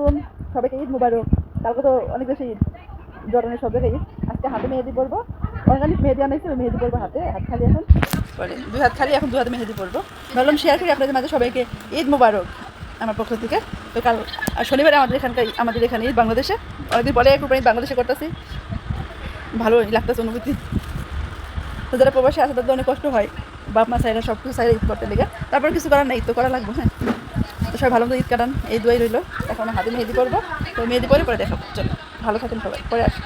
আলাইকুম সবাইকে ঈদ মুবারক। কালকে তো অনেক দেশে ঈদ। জর্ডানের সব জায়গায় ঈদ। আজকে হাতে মেহেদি পরবো। অর্গানিক মেহেদি আনাইছি ওই মেহেদি পরবো হাতে, হাত খালি এখন। পরে দুই হাত খালি, এখন দু হাতে মেহেদি পরবো। ভাবলাম শেয়ার করি, আপনাদের মাঝে সবাইকে ঈদ মুবারক আমার পক্ষ থেকে। তো কাল শনিবারে আমাদের এখানকার, আমাদের এখানে ঈদ বাংলাদেশে। অনেকদিন পরে ঈদ বাংলাদেশে করতেছি। ভালোই লাগতেছে অনুভূতি। তো যারা প্রবাসী আসে, তাদের অনেক কষ্ট হয়। বাপ, মা সাইডা সব কিছু সাইডে ঈদ করতে লেগে। তারপর কিছু করার নেই তো করা লাগবে হ্যাঁ। সবাই ভালো মতো ঈদ কাটান, এই দুয়াই রইল। এখন হাতে মেহেদি করব তো মেহেদি পরে পরে দেখাবো। চলো, ভালো থাকেন সবাই, পরে আসি।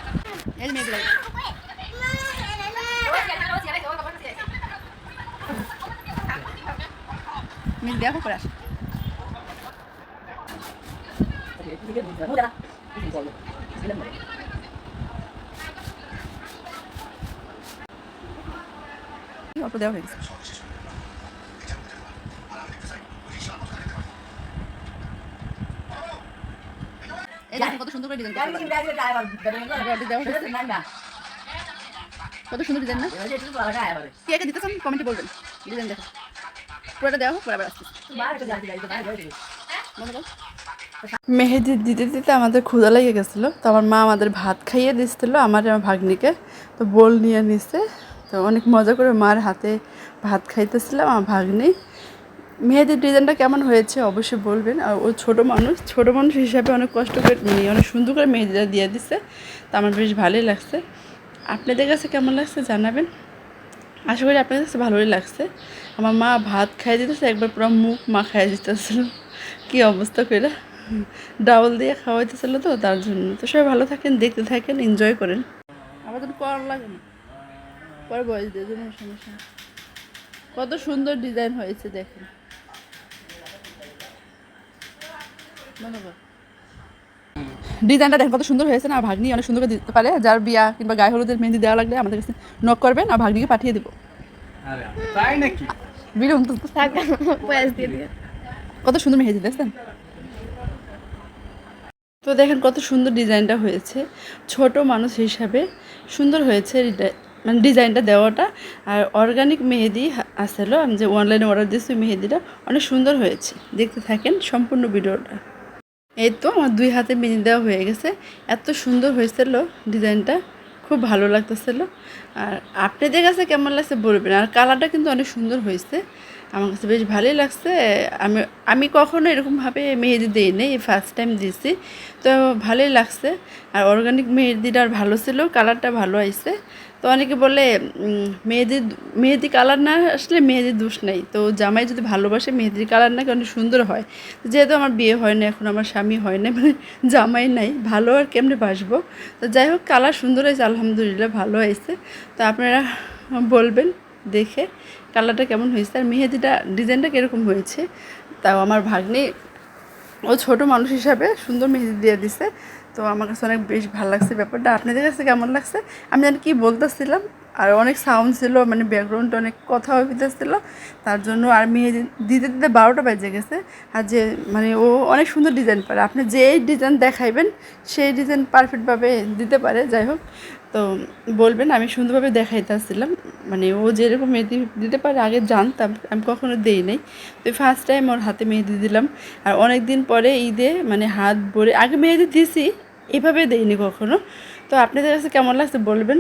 দেওয়া হয়ে গেছে। এই দেখেন কত সুন্দর করে ডিজাইন কত সুন্দর ডিজাইন না? কে কে দিতেছেন? কমেন্টে বলবেন। ডিজাইন দেখো। পুরোটা দেওয়া হোক পরে আবার বলো। মেহেদি দিতে দিতে আমাদের ক্ষুধা লেগে গেছিল। তো আমার মা আমাদের ভাত খাইয়ে দিচ্ছিল আমার আমার ভাগ্নিকে। তো বোল নিয়ে নিছে। তো অনেক মজা করে মার হাতে ভাত খাইতেছিলাম আমার ভাগ্নি। মেহেদির ডিজাইনটা কেমন হয়েছে অবশ্যই বলবেন। আর ও ছোটো মানুষ ছোটো মানুষ হিসাবে অনেক কষ্ট করে মানে অনেক সুন্দর করে মেহেদিটা দিয়ে দিছে। তো আমার বেশ ভালোই লাগছে। আপনাদের কাছে কেমন লাগছে জানাবেন। আশা করি আপনাদের কাছে ভালোই লাগছে। আমার মা ভাত খাই দিতেছে, একবার পুরো মুখ মা খাই দিতেছিল। কি অবস্থা করে ডাবল দিয়ে খাওয়াইতেছিল তো, তার জন্য। তো সবাই ভালো থাকেন, দেখতে থাকেন এনজয় করেন। আমার তো কর লাগে না। পরে বয়স দিয়ে সমস্যা কত সুন্দর ডিজাইন হয়েছে দেখেন। ডিজাইনটা দেখেন কত সুন্দর হয়েছে না আর ভাগ্নি অনেক সুন্দর করে দিতে পারে। যার বিয়া কিংবা গায়ে হলুদের মেহেন্দি দেওয়া লাগলে আমাদের কাছে নক করবেন আর ভাগ্নিকে পাঠিয়ে দেবো। তাই নাকি? বিরম কত সুন্দর মেহেদি দেখছেন? তো দেখেন কত সুন্দর ডিজাইনটা হয়েছে। ছোট মানুষ হিসাবে সুন্দর হয়েছে মানে ডিজাইনটা দেওয়াটা। আর অর্গানিক মেহেদি আসলো। আমি যে অনলাইনে অর্ডার দিয়েছি ওই মেহেদিটা অনেক সুন্দর হয়েছে। দেখতে থাকেন সম্পূর্ণ ভিডিওটা। এই তো আমার দুই হাতে মেহেদি দেওয়া হয়ে গেছে। এত সুন্দর হয়েছিল ডিজাইনটা, খুব ভালো লাগতেছিল। আর আপনাদের কাছে কেমন লাগছে বলবেন? আর কালারটা কিন্তু অনেক সুন্দর হয়েছে। আমার কাছে বেশ ভালোই লাগছে। আমি আমি কখনো এরকমভাবে মেহেদি দিই নাই ফার্স্ট টাইম দিয়েছি। তো ভালোই লাগছে। আর অর্গানিক মেহেদিটা আর ভালো ছিল, কালারটা ভালো আইছে। তো অনেকে বলে মেহেদি মেহেদি কালার না আসলে মেহেদির দোষ নাই। তো জামাই যদি ভালোবাসে মেহেদির কালার নাকি অনেক সুন্দর হয়। যেহেতু আমার বিয়ে হয় না, এখন আমার স্বামী হয় না মানে জামাই নাই, ভালো আর কেমনে বাসবো? তো যাই হোক, কালার সুন্দর হয়েছে, আলহামদুলিল্লাহ ভালো হয়েছে। তো আপনারা বলবেন, দেখে কালারটা কেমন হয়েছে? আর মেহেদিটা, ডিজাইনটা কীরকম হয়েছে? তাও আমার ভাগ্নি ও ছোট মানুষ হিসাবে সুন্দর মেহেদি দিয়ে দিছে। তো আমার কাছে অনেক বেশ ভালো লাগছে ব্যাপারটা। আপনাদের কাছে কেমন লাগছে? আমি জানি কি বলতেছিলাম, আর অনেক সাউন্ড ছিল মানে ব্যাকগ্রাউন্ডে অনেক কথা হইতেছিল তার জন্য আর মেহেদি দিতে দিতে বারোটা বেজে গেছে। আর যে মানে ও অনেক সুন্দর ডিজাইন পারে। আপনি যেই ডিজাইন দেখাইবেন, সেই ডিজাইন পারফেক্টভাবে দিতে পারে। যাই হোক তো বলবেন, আমি সুন্দরভাবে দেখাইতেছিলাম। মানে ও যেরকম মেহেদি দিতে পারে, আগে জানতাম, আমি কখনো দেই নাই। তো ফার্স্ট টাইম ওর হাতে মেহেদি দিলাম। আর অনেক দিন পরে ঈদে মানে হাত ভরে, আগে মেহেদি দিছি, এভাবে দেইনি কখনো। তো আপনাদের কাছে কেমন লাগছে বলবেন?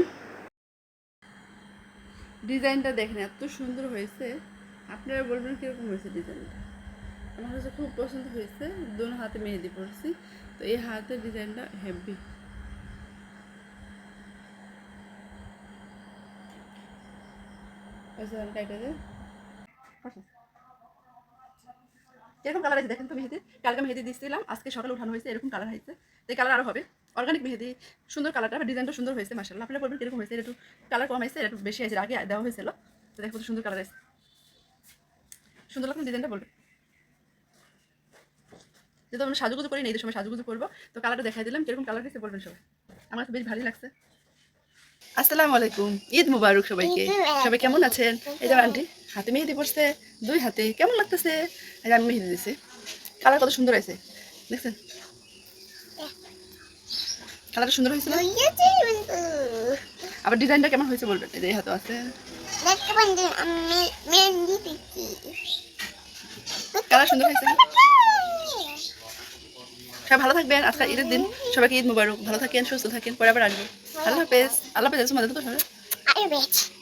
ডিজাইনটা দেখেন, এত সুন্দর হয়েছে। আপনারা বলবেন কীরকম হয়েছে ডিজাইনটা? আমার কাছে খুব পছন্দ হয়েছে। দোনো হাতে মেহেদি পড়ছি তো এই হাতের ডিজাইনটা হেভি এরকম কালার আছে দেখেন তো মেহেদি। কালকে মেহেদি দিচ্ছিলাম আজকে সকালে উঠানো হয়েছে এরকম কালার হয়েছে। এই কালার আরও হবে। অর্গানিক মেহেদি সুন্দর কালারটা ডিজাইনটা সুন্দর হয়েছে মাসাল্লাহ আপনারা বলবেন কীরকম হয়েছে একটু কালার কম হয়েছে একটু বেশি হয়েছে আগে দেওয়া হয়েছিল। তো দেখো সুন্দর কালার আছে। সুন্দর লাগল ডিজাইনটা বলবেন। যেহেতু আমরা সাজুগুজু করি না এই সময় সাজুগুজু করব তো কালারটা দেখাই দিলাম কীরকম কালার হয়েছে বলবেন সবাই। আমার কাছে বেশ ভালোই লাগছে। আসসালামু আলাইকুম ঈদ মুবারক সবাইকে। সবাই কেমন আছেন? এই যে আন্টি, হাতে মেহেদি পড়ছে দুই হাতে, কেমন লাগতেছে? এই যে আমি মেহেদি দিছি। কালার কত সুন্দর হয়েছে, দেখছেন? কালারটা সুন্দর হয়েছে? আবার ডিজাইনটা কেমন হয়েছে বলবেন? এই যে হাতে আছে। কালার সুন্দর হয়েছে সবাই ভালো থাকবেন আজকাল ঈদের দিন। সবাইকে ঈদ মুবারক। ভালো থাকেন, সুস্থ থাকেন, পরে আবার আসব। আল্লাহ হাফেজ আল্লাহ হাফেজ তোমাদের তো